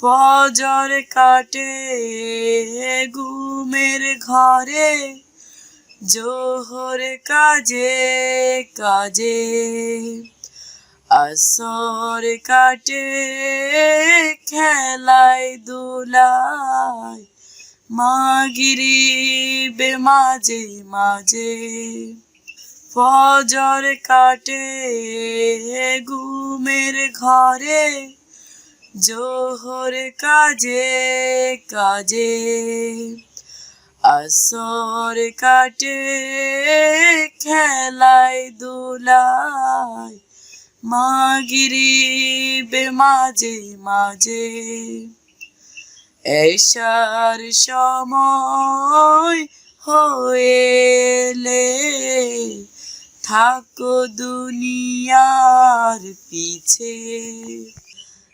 ফজর কাটে ঘুমের ঘরে, জোহর কাজে কাজে। আসর কাটে খেলায় দুলায় মাগিরি বে মাঝে মাঝে। ফজর কাটে ঘুমের ঘরে জোহর কাজে কাজে। আসর কাটে, খেলায় দুলায়। মাগিরি বে মাঝে মাঝে। এসার সময় হয়েলে থাকো দুনিয়ার পিছে।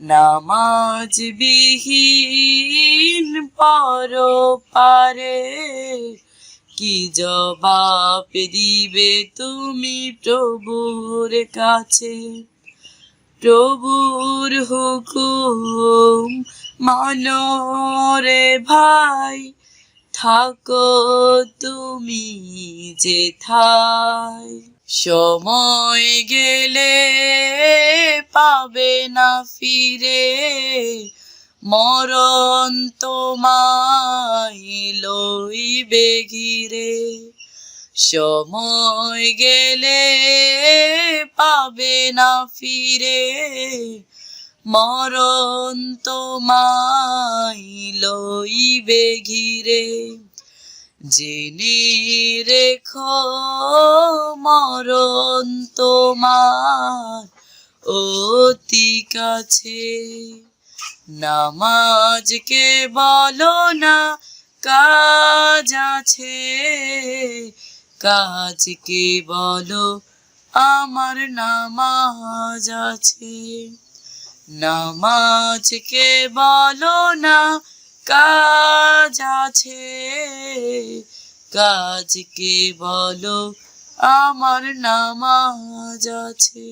নামাজ বিহীন পর পারে কি জবাব দিবে তুমি প্রভুর কাছে? প্রভুর হুকুম মানরে ভাই, থাকো তুমি যেথায় সময় গেলে পাবে না ফিরে। মরণ তোমায় লইবে ঘিরে। সময় গেলে পাবে না ফিরে। মরণ তোমায় লইবে ঘিরে। জেনে রেখো মরণ তোমার অতি কাছে। নামাজকে বলো না, কাজ আছে। কাজকে বলো, আমার নামাজ আছে। নামাজকে বলো না কাজ আছে। কাজকে বলো আমার নামাজ আছে।